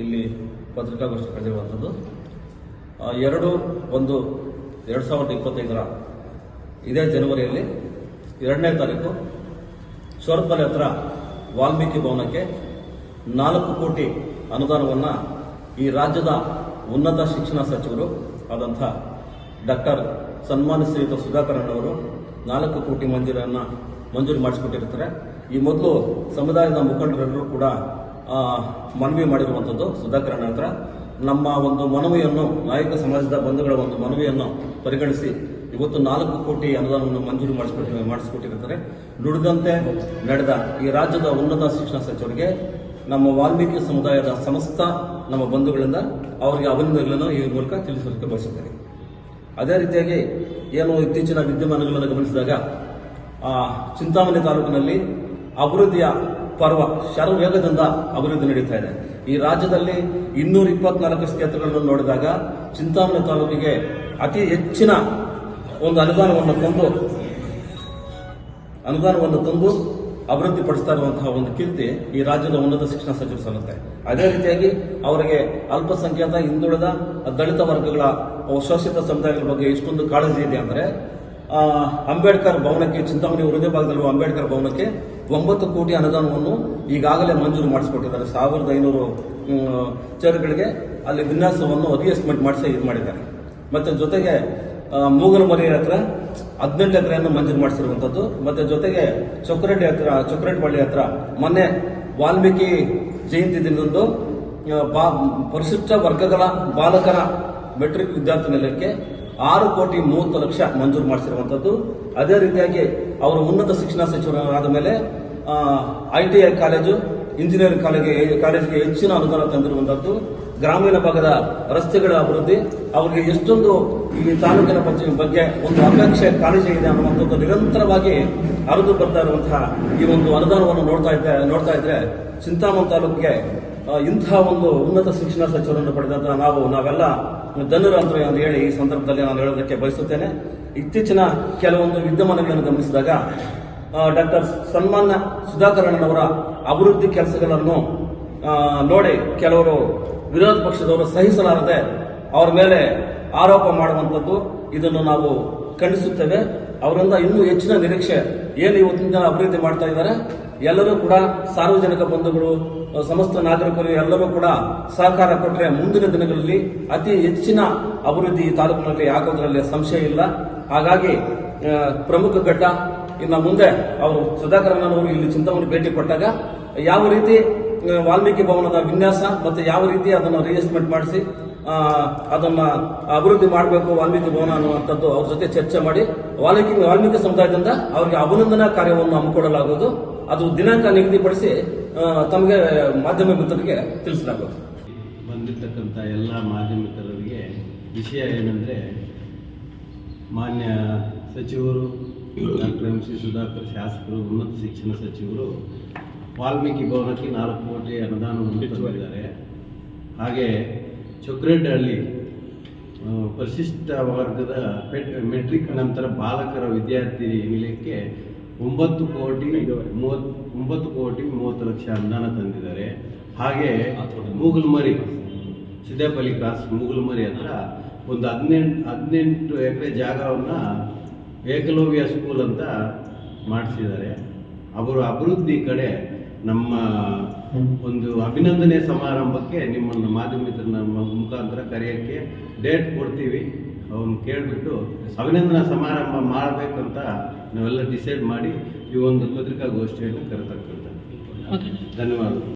ಇಲ್ಲಿ ಪತ್ರಿಕಾಗೋಷ್ಠಿ ಕಳೆದಿರುವಂಥದ್ದು ಎರಡು ಒಂದು ಎರಡು ಸಾವಿರದ ಇಪ್ಪತ್ತೈದರ ಇದೇ ಜನವರಿಯಲ್ಲಿ ಎರಡನೇ ತಾರೀಕು ಸ್ವರ್ಪಲ್ಲಿ ಹತ್ರ ವಾಲ್ಮೀಕಿ ಭವನಕ್ಕೆ ನಾಲ್ಕು ಕೋಟಿ ಅನುದಾನವನ್ನು ಈ ರಾಜ್ಯದ ಉನ್ನತ ಶಿಕ್ಷಣ ಸಚಿವರು ಆದಂಥ ಡಾಕ್ಟರ್ ಸನ್ಮಾನ ಶ್ರೀಯುತ ಸುಧಾಕರನ್ ಅವರು ನಾಲ್ಕು ಕೋಟಿ ಮಂಜೂರನ್ನು ಮಂಜೂರು ಮಾಡಿಸಿಕೊಟ್ಟಿರ್ತಾರೆ. ಈ ಮೊದಲು ಸಮುದಾಯದ ಮುಖಂಡರೆಲ್ಲರೂ ಕೂಡ ಮನವಿ ಮಾಡಿರುವಂಥದ್ದು. ಸುಧಾಕರ್ ನಂತರ ನಮ್ಮ ಒಂದು ಮನವಿಯನ್ನು, ನಾಯಕ ಸಮಾಜದ ಬಂಧುಗಳ ಒಂದು ಮನವಿಯನ್ನು ಪರಿಗಣಿಸಿ ಇವತ್ತು ನಾಲ್ಕು ಕೋಟಿ ಅನುದಾನವನ್ನು ಮಂಜೂರು ಮಾಡಿಸಿಕೊಟ್ಟಿ ಮಾಡಿಸ್ಕೊಟ್ಟಿರ್ತಾರೆ ನುಡಿದಂತೆ ನಡೆದ ಈ ರಾಜ್ಯದ ಉನ್ನತ ಶಿಕ್ಷಣ ಸಚಿವರಿಗೆ, ನಮ್ಮ ವಾಲ್ಮೀಕಿ ಸಮುದಾಯದ ಸಮಸ್ತ ನಮ್ಮ ಬಂಧುಗಳಿಂದ ಅವರಿಗೆ ಅಭಿನಂದನೆಗಳನ್ನು ಈ ಮೂಲಕ ತಿಳಿಸಲಿಕ್ಕೆ ಬಯಸುತ್ತೇನೆ. ಅದೇ ರೀತಿಯಾಗಿ ಏನು ಇತ್ತೀಚಿನ ವಿದ್ಯಮಾನಗಳನ್ನು ಗಮನಿಸಿದಾಗ ಚಿಂತಾಮಣಿ ತಾಲೂಕಿನಲ್ಲಿ ಅಭಿವೃದ್ಧಿಯ ಪರ್ವ ಶರವೇಗದಿಂದ ಅಭಿವೃದ್ಧಿ ನಡೀತಾ ಇದೆ. ಈ ರಾಜ್ಯದಲ್ಲಿ ಇನ್ನೂರ ಇಪ್ಪತ್ನಾಲ್ಕು ಕ್ಷೇತ್ರಗಳನ್ನು ನೋಡಿದಾಗ ಚಿಂತಾಮಣಿ ತಾಲೂಕಿಗೆ ಅತಿ ಹೆಚ್ಚಿನ ಒಂದು ಅನುದಾನವನ್ನು ತಂದು ಅನುದಾನವನ್ನು ತಂದು ಅಭಿವೃದ್ಧಿ ಪಡಿಸ್ತಾ ಇರುವಂತಹ ಒಂದು ಕೀರ್ತಿ ಈ ರಾಜ್ಯದ ಉನ್ನತ ಶಿಕ್ಷಣ ಸಚಿವರು ಸಲ್ಲುತ್ತೆ ಅದೇ ರೀತಿಯಾಗಿ ಅವರಿಗೆ ಅಲ್ಪಸಂಖ್ಯಾತ ಹಿಂದುಳಿದ ದಲಿತ ವರ್ಗಗಳ ಶೋಷಿತ ಸಮುದಾಯಗಳ ಬಗ್ಗೆ ಎಷ್ಟೊಂದು ಕಾಳಜಿ ಇದೆ ಅಂದ್ರೆ ಅಂಬೇಡ್ಕರ್ ಭವನಕ್ಕೆ, ಚಿಂತಾಮಣಿ ಹೃದಯ ಭಾಗದಲ್ಲಿರುವ ಅಂಬೇಡ್ಕರ್ ಭವನಕ್ಕೆ ಒಂಬತ್ತು ಕೋಟಿ ಅನುದಾನವನ್ನು ಈಗಾಗಲೇ ಮಂಜೂರು ಮಾಡಿಸಿಕೊಟ್ಟಿದ್ದಾರೆ. ಸಾವಿರದ ಐನೂರು ಚೇರ್ಗಳಿಗೆ ಅಲ್ಲಿ ವಿನ್ಯಾಸವನ್ನು ಅಡ್ಜಸ್ಟ್ಮೆಂಟ್ ಮಾಡಿಸಿ ಇದು ಮಾಡಿದ್ದಾರೆ. ಮತ್ತೆ ಜೊತೆಗೆ ಮೂಗಲ ಮೂಗಲಮರಿ ಹತ್ರ ಹದಿನೆಂಟು ಎಕರೆಯನ್ನು ಮಂಜೂರು ಮಾಡಿಸಿರುವಂಥದ್ದು. ಮತ್ತೆ ಜೊತೆಗೆ ಚೊಕ್ಕರೆಡ್ಡಿ ಹತ್ರ ಚೊಕ್ಕರೆಡ್ಡಿ ಹತ್ರ ಮೊನ್ನೆ ವಾಲ್ಮೀಕಿ ಜಯಂತಿ ದಿನದಂದು ಬಾ- ಪರಿಶಿಷ್ಟ ವರ್ಗಗಳ ಬಾಲಕರ ಮೆಟ್ರಿಕ್ ವಿದ್ಯಾರ್ಥಿ ನಿಲಯಕ್ಕೆ ಆರು ಕೋಟಿ ಮೂವತ್ತು ಲಕ್ಷ ಮಂಜೂರು ಮಾಡಿಸಿರುವಂತದ್ದು. ಅದೇ ರೀತಿಯಾಗಿ ಅವರು ಉನ್ನತ ಶಿಕ್ಷಣ ಸಚಿವರಾದ ಮೇಲೆ I T I college, engineering ಕಾಲೇಜಿಗೆ ಕಾಲೇಜಿಗೆ ಹೆಚ್ಚಿನ ಅನುದಾನ ತಂದಿರುವಂಥದ್ದು ಗ್ರಾಮೀಣ ಭಾಗದ ರಸ್ತೆಗಳ ಅಭಿವೃದ್ಧಿ, ಅವರಿಗೆ ಎಷ್ಟೊಂದು ಈ ತಾಲೂಕಿನ ಬಗ್ಗೆ- ಒಂದು ಅಪೇಕ್ಷೆ ಕಾಳಜಿ ಇದೆ ಅನ್ನುವಂಥದ್ದು ನಿರಂತರವಾಗಿ ಹರಿದು ಬರ್ತಾ ಇರುವಂತಹ ಈ ಒಂದು ಅನುದಾನವನ್ನು ನೋಡ್ತಾ ಇದ್ದ, ನೋಡ್ತಾ ಇದ್ರೆ ಚಿಂತಾಮಣಿ ತಾಲೂಕಿಗೆ ಇಂತಹ ಒಂದು ಉನ್ನತ ಶಿಕ್ಷಣ ಸಚಿವರನ್ನು ಪಡೆದಂತಹ ನಾವು, ನಾವೆಲ್ಲ ಧನ್ಯರು ಅಂತ ಹೇಳಿ ಈ ಸಂದರ್ಭದಲ್ಲಿ ನಾನು ಹೇಳೋದಕ್ಕೆ ಬಯಸುತ್ತೇನೆ. ಇತ್ತೀಚಿನ ಕೆಲವೊಂದು ವಿದ್ಯಮಾನಗಳನ್ನು ಗಮನಿಸಿದಾಗ ಡಾಕ್ಟರ್ ಸನ್ಮಾನ್ಯ ಸುಧಾಕರಣ್ಣನವರ ಅಭಿವೃದ್ಧಿ ಕೆಲಸಗಳನ್ನು ನೋಡಿ ಕೆಲವರು ವಿರೋಧ ಪಕ್ಷದವರು ಸಹಿಸಲಾರದೆ ಅವರ ಮೇಲೆ ಆರೋಪ ಮಾಡುವಂಥದ್ದು ಇದನ್ನು ನಾವು ಖಂಡಿಸುತ್ತೇವೆ. ಅವರಿಂದ ಇನ್ನೂ ಹೆಚ್ಚಿನ ನಿರೀಕ್ಷೆ ಏನು ಇವತ್ತಿನ ಅಭಿವೃದ್ಧಿ ಮಾಡ್ತಾ ಇದ್ದಾರೆ? ಎಲ್ಲರೂ ಕೂಡ ಸಾರ್ವಜನಿಕ ಬಂಧುಗಳು ಸಮಸ್ತ ನಾಗರಿಕರು ಎಲ್ಲರೂ ಕೂಡ ಸಹಕಾರ ಕೊಟ್ಟರೆ ಮುಂದಿನ ದಿನಗಳಲ್ಲಿ ಅತಿ ಹೆಚ್ಚಿನ ಅಭಿವೃದ್ಧಿ ಈ ತಾಲೂಕಿನಲ್ಲಿ ಆಗೋದ್ರಲ್ಲಿ ಸಂಶಯ ಇಲ್ಲ. ಹಾಗಾಗಿ ಪ್ರಮುಖ ಘಟ್ಟ ಇನ್ನು ಮುಂದೆ ಅವರು ಸುಧಾಕರಣ್ಣನವರು ಇಲ್ಲಿ ಚಿಂತಾಮಣಿ ಭೇಟಿ ಕೊಟ್ಟಾಗ ಯಾವ ರೀತಿ ವಾಲ್ಮೀಕಿ ಭವನದ ವಿನ್ಯಾಸ ಮತ್ತು ಯಾವ ರೀತಿ ಅದನ್ನು ರಿಎಸ್ಟಿಮೇಟ್ ಮಾಡಿಸಿ ಅದನ್ನು ಅಭಿವೃದ್ಧಿ ಮಾಡಬೇಕು ವಾಲ್ಮೀಕಿ ಭವನ ಅನ್ನುವಂಥದ್ದು ಅವ್ರ ಜೊತೆ ಚರ್ಚೆ ಮಾಡಿ, ವಾಲ್ಮೀಕಿ ವಾಲ್ಮೀಕಿ ಸಮುದಾಯದಿಂದ ಅವರಿಗೆ ಅಭಿನಂದನಾ ಕಾರ್ಯವನ್ನು ಹಮ್ಮಿಕೊಳ್ಳಲಾಗುವುದು ಅದು ದಿನಾಂಕ ನಿಗದಿಪಡಿಸಿ ತಮಗೆ ಮಾಧ್ಯಮ ಮಿತ್ರರಿಗೆ ತಿಳಿಸಲಾಗುತ್ತೆ ಬಂದಿರತಕ್ಕಂಥ ಎಲ್ಲ ಮಾಧ್ಯಮಿಕರಿಗೆ ವಿಷಯ ಏನಂದರೆ, ಮಾನ್ಯ ಸಚಿವರು, ಡಾಕ್ಟರ್ ಎಂ ಸಿ ಸುಧಾಕರ್ ಶಾಸಕರು, ಉನ್ನತ ಶಿಕ್ಷಣ ಸಚಿವರು ವಾಲ್ಮೀಕಿ ಭವನಕ್ಕೆ ನಾಲ್ಕು ಕೋಟಿ ಅನುದಾನವನ್ನು ತಂದಿದ್ದಾರೆ. ಹಾಗೆ ಚೊಕ್ರೆಡ್ಡಹಳ್ಳಿ ಪರಿಶಿಷ್ಟ ವರ್ಗದ ಮೆಟ್ರಿಕ್ ನಂತರ ಬಾಲಕರ ವಿದ್ಯಾರ್ಥಿ ನಿಲಯಕ್ಕೆ ಒಂಬತ್ತು ಕೋಟಿ ಮೂವತ್ತು, ಒಂಬತ್ತು ಕೋಟಿ ಮೂವತ್ತು ಲಕ್ಷ ಅನುದಾನ ತಂದಿದ್ದಾರೆ. ಹಾಗೆ ಮೂಗಲ್ಮರಿ ಸಿದ್ದೇಪಲ್ಲಿ ಕ್ರಾಸ್ ಮೂಗಲ್ಮರಿ ಹತ್ರ ಒಂದು ಹದಿನೆಂಟು ಹದಿನೆಂಟು ಎಕರೆ ಜಾಗವನ್ನು ಏಕಲವ್ಯ ಸ್ಕೂಲ್ ಅಂತ ಮಾಡಿಸಿದ್ದಾರೆ. ಅವರು ಅಭಿವೃದ್ಧಿ ಕಡೆ ನಮ್ಮ ಒಂದು ಅಭಿನಂದನೆ ಸಮಾರಂಭಕ್ಕೆ ನಿಮ್ಮನ್ನು ಮಾಧ್ಯಮಿಕರನ್ನ ಮುಖಾಂತರ ಕರೆಯೋಕ್ಕೆ ಡೇಟ್ ಕೊಡ್ತೀವಿ. ಅವನು ಕೇಳಿಬಿಟ್ಟು ಅಭಿನಂದನಾ ಸಮಾರಂಭ ಮಾಡಬೇಕಂತ ನಾವೆಲ್ಲ ಡಿಸೈಡ್ ಮಾಡಿ ಈ ಒಂದು ಪತ್ರಿಕಾಗೋಷ್ಠಿಯನ್ನು ಕರೆತಕ್ಕಂಥ ಧನ್ಯವಾದಗಳು.